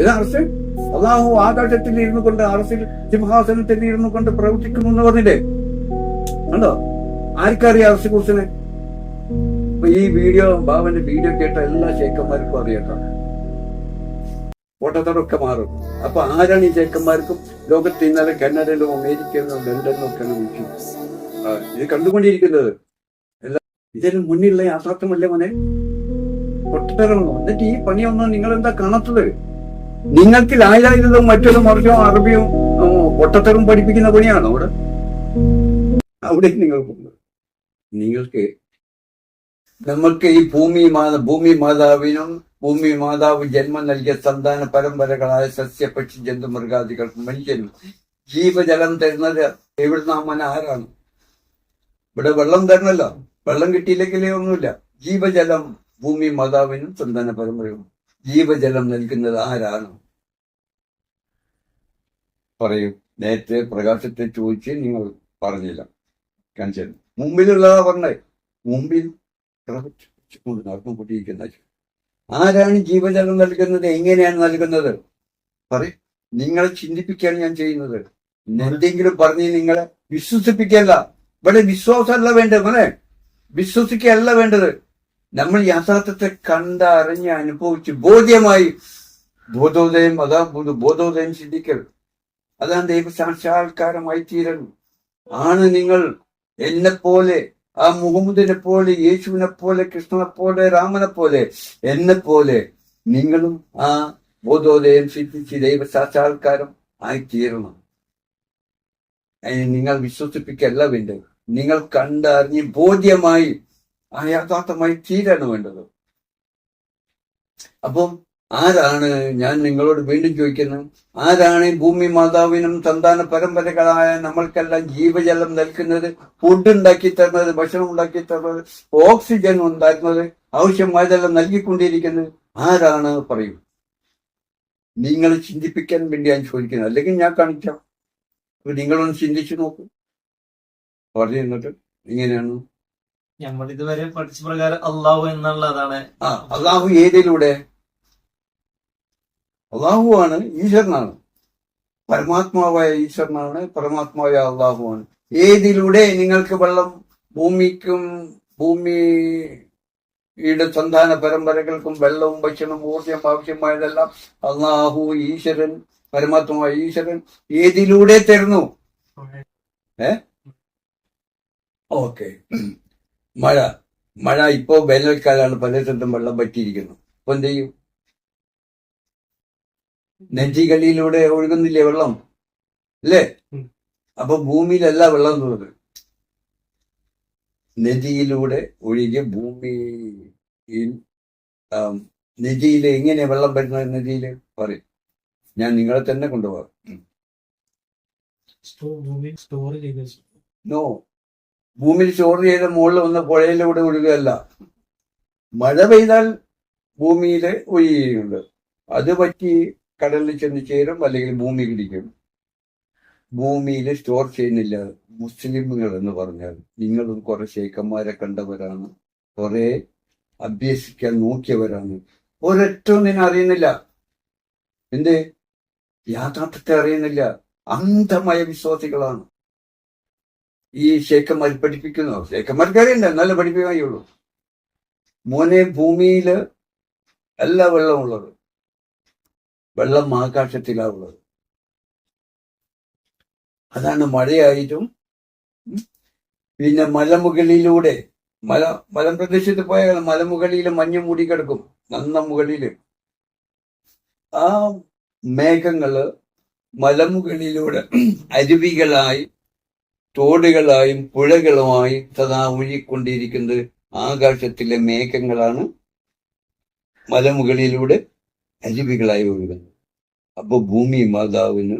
ഇത് അറസ് അള്ളാഹു ആകാശത്തിൽ ഇരുന്നു കൊണ്ട് അറസിൽ സിംഹാസനത്തിൽ ഇരുന്നു കൊണ്ട് പ്രവർത്തിക്കുന്നു എന്ന് പറഞ്ഞില്ലേ? കണ്ടോ ആർക്കറിയാം അർസി കുറിച്ചിന് ഈ വീഡിയോ ബാബന്റെ വീഡിയോ കേട്ട എല്ലാ ചേക്കന്മാർക്കും അറിയട്ടോ. ഓട്ടത്തോടൊക്കെ മാറും. അപ്പൊ ആരാണ് ഈ ചേക്കന്മാർക്കും? ലോകത്ത് ഇന്നലെ കാനഡയിലും അമേരിക്കയിലും ലണ്ടനിലും ഒക്കെ വിളിക്കും ഇത് കണ്ടുകൊണ്ടിരിക്കുന്നത്. എല്ലാ ഇതിന് മുന്നിലുള്ള യാഥാർത്ഥ്യമല്ലേ മോനെ? പൊട്ടത്തരമോ എന്നിട്ട് ഈ പണിയൊന്നും നിങ്ങൾ എന്താ കാണാത്തത്? നിങ്ങൾക്ക് ലായായുധവും മറ്റൊരു മറിച്ചോ അറബിയും ഉം, പഠിപ്പിക്കുന്ന പണിയാണോ അവിടെ? അവിടെ നിങ്ങൾ പോകുന്നത് നിങ്ങൾക്ക് നമ്മൾക്ക് ഈ ഭൂമി മാത ഭൂമി മാതാവിനും ഭൂമി മാതാവ് ജന്മം നൽകിയ സന്താന പരമ്പരകളായ സസ്യ പക്ഷി ജന്തു മൃഗാദികൾക്കും മനുഷ്യനും ജീവജലം തരുന്നത് എവിടുന്ന് അമ്മന ആരാണ്? ഇവിടെ വെള്ളം തരണല്ലോ. വെള്ളം കിട്ടിയില്ലെങ്കിലേ ഒന്നുമില്ല. ജീവജലം ഭൂമി മാതാവിനും സന്താന പരമ്പരയും. ജീവജലം നൽകുന്നത് ആരാണ്? പറയൂ. നേരത്തെ പ്രകാശത്തെ ചോദിച്ച് നിങ്ങൾ പറഞ്ഞില്ല. കാണിച്ചത്. മുമ്പിലുള്ളതാ പറഞ്ഞേ. മുമ്പിൽ കൊണ്ട് നടന്നുകൊണ്ടിരിക്കുന്ന ആരാണ് ജീവജലം നൽകുന്നത്? എങ്ങനെയാണ് നൽകുന്നത്? പറയും. നിങ്ങളെ ചിന്തിപ്പിക്കുകയാണ് ഞാൻ ചെയ്യുന്നത്. എന്തെങ്കിലും പറഞ്ഞ് നിങ്ങളെ വിശ്വസിപ്പിക്കല്ല ഇവിടെ വിശ്വാസമല്ല വേണ്ടത്. മോനെ. വിശ്വസിക്കുകയല്ല വേണ്ടത്. നമ്മൾ യാഥാർത്ഥ്യത്തെ കണ്ടറിഞ്ഞ് അനുഭവിച്ച് ബോധ്യമായി ബോധോദയം അതാ ബോധ- ബോധോദയം ചിന്തിക്കൽ. അതാണ് ദൈവ സാക്ഷാത്കാരമായി തീരണം ആണ് നിങ്ങൾ എന്നെ പോലെ ആ മുഹമ്മദിനെ പോലെ യേശുവിനെ പോലെ കൃഷ്ണനെ പോലെ രാമനെ പോലെ എന്നെ പോലെ നിങ്ങളും ആ ബോധോദയം സിദ്ധിച്ച് ദൈവ സാക്ഷാത്കാരം അതിന് നിങ്ങൾ വിശ്വസിപ്പിക്കല്ല വേണ്ടത് നിങ്ങൾ കണ്ടറിഞ്ഞ് ബോധ്യമായി ആ യാഥാർത്ഥമായി തീരാണ് വേണ്ടത്. അപ്പം ആരാണ് ഞാൻ നിങ്ങളോട് വീണ്ടും ചോദിക്കുന്നത് ആരാണ് ഭൂമി മാതാവിനും സന്താന പരമ്പരകളായ നമ്മൾക്കെല്ലാം ജീവജലം നൽകുന്നത് ഫുഡ് ഉണ്ടാക്കി തരുന്നത് ഭക്ഷണം ഉണ്ടാക്കി തരുന്നത് ഓക്സിജൻ ഉണ്ടാക്കുന്നത് ആവശ്യമായതെല്ലാം നൽകിക്കൊണ്ടിരിക്കുന്നത്? ആരാണ് പറയൂ. നിങ്ങൾ ചിന്തിപ്പിക്കാൻ വേണ്ടി ഞാൻ ചോദിക്കുന്നത് അല്ലെങ്കിൽ ഞാൻ കാണിക്കാം. നിങ്ങളൊന്ന് ചിന്തിച്ചു നോക്കൂ. പറഞ്ഞു എന്നിട്ട് ഇങ്ങനെയാണ്. നമ്മൾ ഇതുവരെ പഠിച്ച പ്രകാരം അള്ളാഹു എന്നുള്ളതാണ്. ആ അള്ളാഹു ഏതിലൂടെ? അള്ളാഹു ആണ് ഈശ്വരനാണ്. പരമാത്മാവായ ഈശ്വരനാണ് പരമാത്മാവായ അള്ളാഹുവാണ് ഏതിലൂടെ നിങ്ങൾക്ക് വെള്ളം ഭൂമിക്കും ഭൂമിയുടെ സന്താന പരമ്പരകൾക്കും വെള്ളവും ഭക്ഷണവും ഊർജം ആവശ്യമായതെല്ലാം അള്ളാഹു ഈശ്വരൻ പരമാത്മാവായ ഈശ്വരൻ ഏതിലൂടെ തരുന്നു? ഏ? ഓക്കെ. മഴ മഴ ഇപ്പോ വേനൽക്കാലാണ് പലയിടത്തും വെള്ളം പറ്റിയിരിക്കുന്നു ഇപ്പൊ എന്ത് ചെയ്യും? നെഞ്ചികളിയിലൂടെ ഒഴുകുന്നില്ലേ വെള്ളം? അല്ലേ. അപ്പൊ ഭൂമിയിലല്ല വെള്ളം തോന്നുന്നത് നദിയിലൂടെ ഒഴുകിയ ഭൂമിയിൽ എങ്ങനെയാ എങ്ങനെ വെള്ളം വരുന്നത് നദിയിൽ പറയും. ഞാൻ നിങ്ങളെ തന്നെ കൊണ്ടുപോകാം. നോ. ഭൂമിയിൽ സ്റ്റോർ ചെയ്ത മുകളിൽ വന്ന പുഴയിലൂടെ ഒഴുകുകയല്ല. മഴ പെയ്താൽ ഭൂമിയിൽ ഒഴുകുകയുണ്ട്. അത് പറ്റി കടലിൽ ചെന്ന് ചേരും അല്ലെങ്കിൽ ഭൂമി പിടിക്കും ഭൂമിയിൽ സ്റ്റോർ ചെയ്യുന്നില്ല. മുസ്ലിമുകൾ എന്ന് പറഞ്ഞാൽ നിങ്ങളും കുറെ ശേഖന്മാരെ കണ്ടവരാണ്. കുറെ അഭ്യസിക്കാൻ നോക്കിയവരാണ്. ഒരൊറ്റ ഒന്നിനെ അറിയുന്നില്ല. എന്ത്? യാഥാർത്ഥ്യത്തെ അറിയുന്നില്ല. അന്ധമായ വിശ്വാസികളാണ്. ഈ ശേഖന്മാർ പഠിപ്പിക്കുന്നു. ശേഖന്മാർക്ക് അറിയണ്ട എന്നാലും പഠിപ്പിക്കുകയുള്ളൂ മോനെ ഭൂമിയിൽ അല്ല വെള്ളമുള്ളത്. വെള്ളം ആകാശത്തിലാ ഉള്ളത് അതാണ് മഴയായിട്ടും പിന്നെ മലമുകളിലൂടെ മല മലമ്പ്രദേശത്ത് പോയാൽ മലമുകളിൽ മഞ്ഞ് മൂടി കിടക്കും നന്ന മുകളിൽ ആ മേഘങ്ങൾ മലമുകളിലൂടെ അരുവികളായി തോടുകളായും പുഴകളുമായി സദാ ഒഴുകിക്കൊണ്ടിരിക്കുന്നത് ആകാശത്തിലെ മേഘങ്ങളാണ്. മലമുകളിലൂടെ അരുവികളായി ഒഴുകുന്നത് അപ്പൊ ഭൂമി മാതാവിന്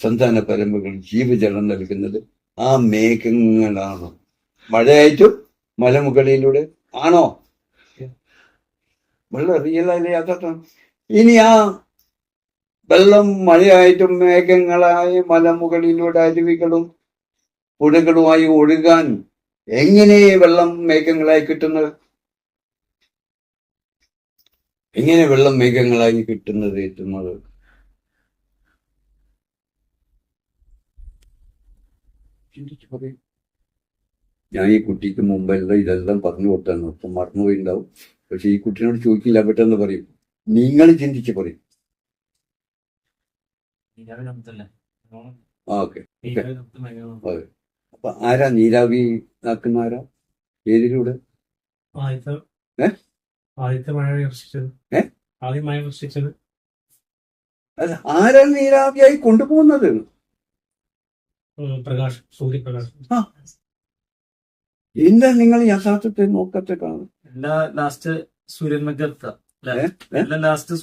സന്താന പരമ്പകൾ ജീവജലം നൽകുന്നത് ആ മേഘങ്ങളാണ്. മഴയായിട്ടും മലമുകളിലൂടെ ആണോ? വെള്ളം റിയലല്ലേ യാഥാർത്ഥ്യം ഇനി ആ വെള്ളം മഴയായിട്ടും മേഘങ്ങളായി മലമുകളിലൂടെ അരുവികളും പുഴകളുമായി ഒഴുകാൻ എങ്ങനെ വെള്ളം മേഘങ്ങളായി കിട്ടുന്നത്? എങ്ങനെ വെള്ളം മേഘങ്ങളായി കിട്ടുന്നത് എത്തുന്നത്? ഞാൻ ഈ കുട്ടിക്ക് മുമ്പെല്ലാം ഇതെല്ലാം പറഞ്ഞു കൊടുത്താണ് ഇപ്പം മറന്നുപോയിണ്ടാവും. പക്ഷെ ഈ കുട്ടിനോട് ചോദിക്കില്ല പെട്ടെന്ന് പറയും. നിങ്ങൾ ചിന്തിച്ച് പറയും. ആ ഓക്കെ. അപ്പൊ ആരാ നീരാവി ആക്കുന്ന ആരാ? ഏതിലൂടെ ആദ്യത്തെ ഏ? ആദ്യത്തെ മഴ വർഷിച്ചത് ഏ? ആദ്യം മഴ വർഷിച്ചത് അല്ല ആരാ നീരാവിയായി കൊണ്ടുപോകുന്നത്? പ്രകാശ് എന്താ നിങ്ങൾ യഥാർത്ഥത്തെ നോക്കത്തെ കാണും എല്ലാ ലാസ്റ്റ് സൂര്യന്മക്ക് എത്താം ഏ? ഏ? ലാസ്റ്റ്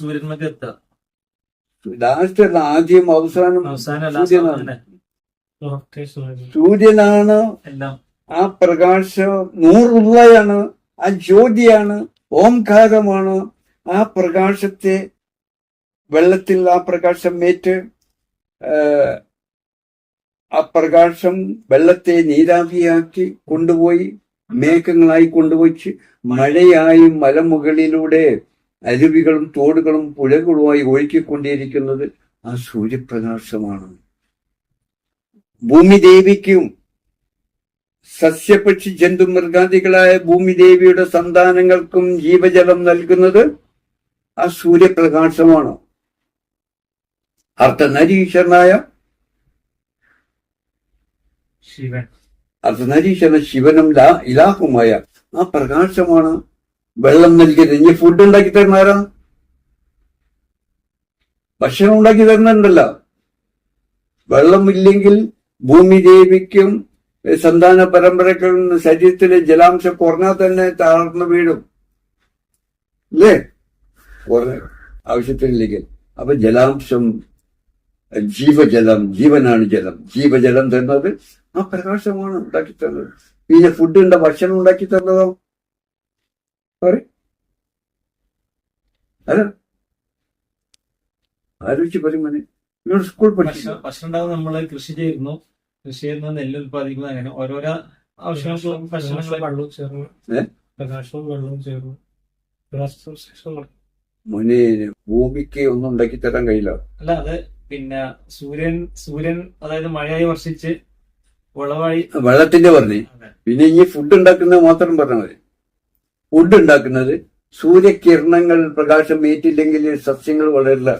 ലാസ്റ്റ് അല്ല ആദ്യം അവസാനം അവസാനം സൂര്യനാണ്. ആ പ്രകാശം നൂറുള്ളയാണ് ആ ജ്യോതിയാണ് ഓംകാരമാണ്. ആ പ്രകാശത്തെ വെള്ളത്തിൽ ആ പ്രകാശം ഏറ്റ് ആ, പ്രകാശം വെള്ളത്തെ നീരാവിയാക്കി കൊണ്ടുപോയി മേഘങ്ങളായി കൊണ്ടുവച്ച് മഴയായി മലമുകളിലൂടെ അരുവികളും തോടുകളും പുഴകളുമായി ഒഴുക്കിക്കൊണ്ടിരിക്കുന്നത് ആ സൂര്യപ്രകാശമാണ്. ഭൂമിദേവിക്കും സസ്യപക്ഷി ജന്തു മൃഗാദികളായ ഭൂമിദേവിയുടെ സന്താനങ്ങൾക്കും ജീവജലം നൽകുന്നത് ആ സൂര്യപ്രകാശമാണ്. അർത്ഥനരീശ്വരനായ ശിവൻ. അർത്ഥനരീശ്വരൻ ശിവനും ലാ ഇലാഹുമായ ആ പ്രകാശമാണ് വെള്ളം നൽകിയത്. ഇനി ഫുഡ് ഉണ്ടാക്കി തരുന്ന ആരാ? ഭക്ഷണം ഉണ്ടാക്കി തരുന്നുണ്ടല്ലോ. വെള്ളമില്ലെങ്കിൽ ഭൂമിദേവിക്കും സന്താന സന്താന പരമ്പരക്കും ശരീരത്തിലെ ജലാംശം കുറഞ്ഞാൽ തന്നെ താഴ്ന്നു വീഴും. അല്ലേ? കുറഞ്ഞ ആവശ്യത്തിനില്ലെങ്കിൽ. അപ്പൊ ജലാംശം ജീവജലം ജീവനാണ് ജലം. ജീവജലം തരുന്നത് ആ പ്രകാശമാണ് ഉണ്ടാക്കി തന്നത് പിന്നെ ഫുഡ് ഉണ്ട് ഭക്ഷണം ഉണ്ടാക്കി തന്നതോ സോറി അല്ല. ആലോചിച്ച് പറയും മോനെ. സ്കൂൾ പഠിച്ചു ഭക്ഷണം നമ്മൾ കൃഷി ചെയ്യുന്നു കൃഷി ചെയ്യുന്ന നെല്ല് ഉത്പാദിപ്പിക്കുന്നത് അങ്ങനെ ഓരോരോ ആവശ്യങ്ങൾക്കും ഭക്ഷണങ്ങളും വെള്ളവും ചേർന്ന്. പ്രകാശവും വെള്ളവും ചേർന്ന്. ഭൂമിക്ക് ഒന്നും ഉണ്ടാക്കി തരാൻ കഴിയില്ല. അല്ല അത് പിന്നെ സൂര്യൻ സൂര്യൻ അതായത് മഴയായി വർഷിച്ച് വിളവായി വെള്ളത്തിന്റെ പറഞ്ഞു. പിന്നെ ഈ ഫുഡ് ഉണ്ടാക്കുന്നത് മാത്രം പറഞ്ഞാൽ മതി. ഫുഡ് ഉണ്ടാക്കുന്നത് സൂര്യകിരണങ്ങൾ പ്രകാശം ഏറ്റില്ലെങ്കിൽ സസ്യങ്ങൾ വളരില്ല.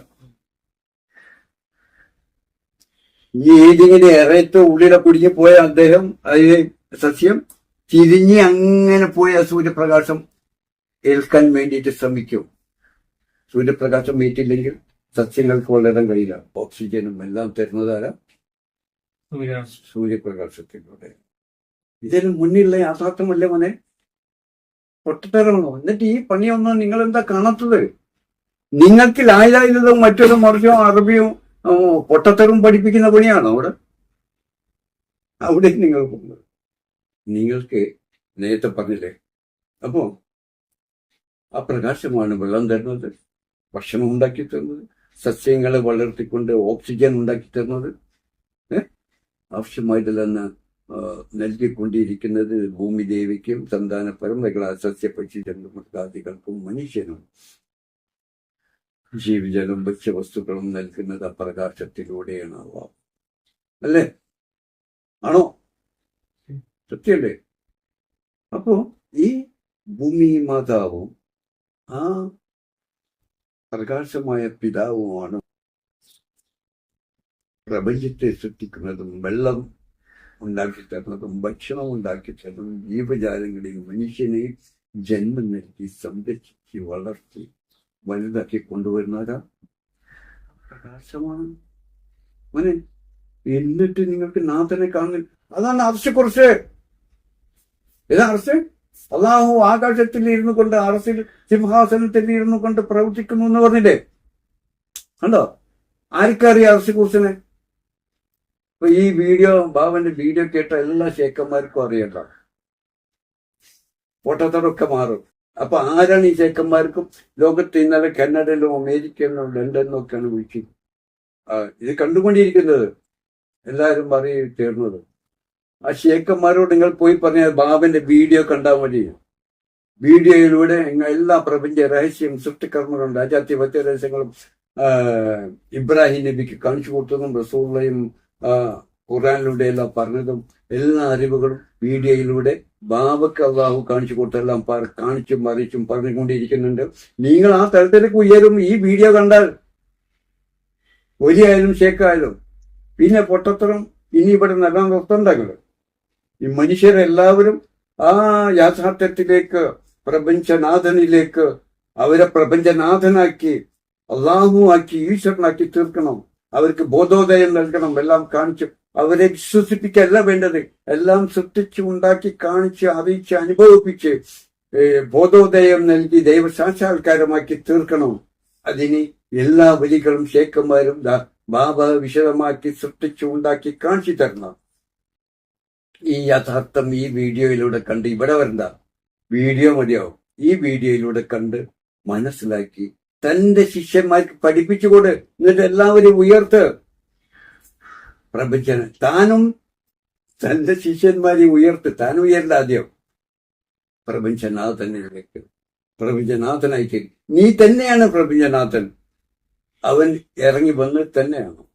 ഈ ഏതിങ്ങനെ ഇറയത്തെ ഉള്ളിലെ കുടുങ്ങി പോയ അദ്ദേഹം അതിന് സസ്യം തിരിഞ്ഞ് അങ്ങനെ പോയ സൂര്യപ്രകാശം ഏൽക്കാൻ വേണ്ടിയിട്ട് ശ്രമിക്കും. സൂര്യപ്രകാശം ഏറ്റില്ലെങ്കിൽ സസ്യങ്ങൾക്ക് വളരാൻ കഴിയില്ല. ഓക്സിജനും എല്ലാം തരുന്നതാരാ സൂര്യപ്രകാശത്തിലൂടെ. ഇതിന് മുന്നിലുള്ള യാഥാർത്ഥ്യമല്ലേ മോനെ? പൊട്ടത്തരമാണോ എന്നിട്ട് ഈ പണിയൊന്നും നിങ്ങൾ എന്താ കാണാത്തത് നിങ്ങൾക്ക് ലായിലായുള്ളതും മറ്റൊരു മറിച്ചോ അറബിയും? ഓ, പൊട്ടത്തരവും പഠിപ്പിക്കുന്ന പണിയാണോ അവിടെ? അവിടെ നിങ്ങൾ പോകുന്നത്. നിങ്ങൾക്ക് നേരത്തെ പറഞ്ഞില്ലേ? അപ്പോ ആ പ്രകാശമാണ് വെള്ളം തരുന്നത് ഭക്ഷണം ഉണ്ടാക്കി തരുന്നത് സസ്യങ്ങളെ വളർത്തിക്കൊണ്ട് ഓക്സിജൻ ഉണ്ടാക്കി തരുന്നത് ആവശ്യമായിട്ടില്ലെന്ന് നൽകിക്കൊണ്ടിരിക്കുന്നത് ഭൂമിദേവിക്കും സന്താന പരമ്പരകളാ സസ്യപക്ഷി ജന്തുമൃഗാദികൾക്കും മനുഷ്യനും. ജീവജലം ഭക്ഷ്യവസ്തുക്കളും നൽകുന്നത് അപ്രകാശത്തിലൂടെയാണ് ആവാം അല്ലേ? ആണോ? സത്യല്ലേ? അപ്പോ ഈ ഭൂമി മാതാവും ആ പ്രകാശമായ പിതാവുമാണ് പ്രപഞ്ചത്തെ സൃഷ്ടിക്കുന്നതും വെള്ളം ഉണ്ടാക്കി തരുന്നതും ഭക്ഷണം ഉണ്ടാക്കി തരുന്നതും ജീവജാലങ്ങളെയും മനുഷ്യനെ ജന്മം നൽകി സംരക്ഷിച്ച് വളർത്തി വലുതാക്കി കൊണ്ടുവരുന്നവരാ? പ്രകാശമാണ്. മോനെ എന്നിട്ട് നിങ്ങൾക്ക് നാഥനെ കാണുന്നില്ല അതാണ് അർശക്കുറിച്ച് ഏതാ അറസ്റ്റ് അള്ളാഹു ആകാശത്തിൽ ഇരുന്നു കൊണ്ട് അറസ്റ്റിൽ സിംഹാസനത്തിൽ ഇരുന്നു കൊണ്ട് പ്രവർത്തിക്കുന്നു എന്ന് പറഞ്ഞില്ലേ? കണ്ടോ? ആർക്കറിയാം കുറിച്ചിനെ ഇപ്പൊ ഈ വീഡിയോ ബാബന്റെ വീഡിയോ കേട്ട എല്ലാ ശേഖന്മാർക്കും അറിയണ്ട. ഓട്ടത്തോടൊക്കെ മാറും. അപ്പൊ ആരാണ് ഈ ചേക്കന്മാർക്കും ലോകത്ത് ഇന്നലെ കന്നഡയിലും അമേരിക്കയിലും ലണ്ടനിലും ഒക്കെയാണ് വിളിച്ചു ഇത് കണ്ടുകൊണ്ടിരിക്കുന്നത്. എല്ലാവരും പറയും ചേർന്നത്. ആ ശേഖന്മാരോട് നിങ്ങൾ പോയി പറഞ്ഞാൽ ബാബന്റെ വീഡിയോ കണ്ടാൽ മതി. വീഡിയോയിലൂടെ എല്ലാ പ്രപഞ്ച രഹസ്യം സൃഷ്ടികർമ്മങ്ങളും രാജാധിപത്യ രഹസ്യങ്ങളും ഇബ്രാഹിം നബിക്ക് കാണിച്ചു കൊടുത്തതും റസൂള്ളയും ആ, ഖുറാനിലൂടെ പറഞ്ഞതും എല്ലാ അറിവുകളും വീഡിയോയിലൂടെ ബാബക്ക് അള്ളാഹു കാണിച്ചു കൊടുത്തെല്ലാം കാണിച്ചും മറിച്ചും പറഞ്ഞുകൊണ്ടിരിക്കുന്നുണ്ട്. നിങ്ങൾ ആ തലത്തിലേക്ക് ഉയരും ഈ വീഡിയോ കണ്ടാൽ. ഒരിയായാലും ഷേക്കായാലും പിന്നെ പൊട്ടത്തരം ഇനി ഇവിടെ നല്ല നിർത്തണ്ടങ്ങൾ ഈ മനുഷ്യരെല്ലാവരും ആ യാഥാർത്ഥ്യത്തിലേക്ക് പ്രപഞ്ചനാഥനിലേക്ക് അവരെ പ്രപഞ്ചനാഥനാക്കി അള്ളാഹുവാക്കി ഈശ്വരനാക്കി തീർക്കണം. അവർക്ക് ബോധോദയം നൽകണം. എല്ലാം കാണിച്ചു അവരെ വിശ്വസിപ്പിക്കല്ല വേണ്ടത്. എല്ലാം സൃഷ്ടിച്ച് ഉണ്ടാക്കി കാണിച്ച് അറിയിച്ച് അനുഭവിപ്പിച്ച് ബോധോദയം നൽകി ദൈവസാക്ഷാത്കാരമാക്കി തീർക്കണം. അതിന് എല്ലാ വലികളും ദാ ബാബ വിശദമാക്കി സൃഷ്ടിച്ച് ഉണ്ടാക്കി കാണിച്ചു തരണം. ഈ യഥാർത്ഥം ഈ വീഡിയോയിലൂടെ കണ്ട് ഇവിടെ വരണ്ട. വീഡിയോ മതിയാവും. ഈ വീഡിയോയിലൂടെ കണ്ട് മനസ്സിലാക്കി തന്റെ ശിഷ്യന്മാർക്ക് പഠിപ്പിച്ചുകൊണ്ട് എന്നിട്ട് എല്ലാവരും ഉയർത്ത്. പ്രപഞ്ചന താനും തന്റെ ശിഷ്യന്മാരെ ഉയർത്തി താൻ ഉയരണ്ട ആദ്യം. പ്രപഞ്ചനാഥനിലേക്ക് പ്രപഞ്ചനാഥനായി തീരും. നീ തന്നെയാണ് പ്രപഞ്ചനാഥൻ. അവൻ ഇറങ്ങി വന്ന് തന്നെയാണ്?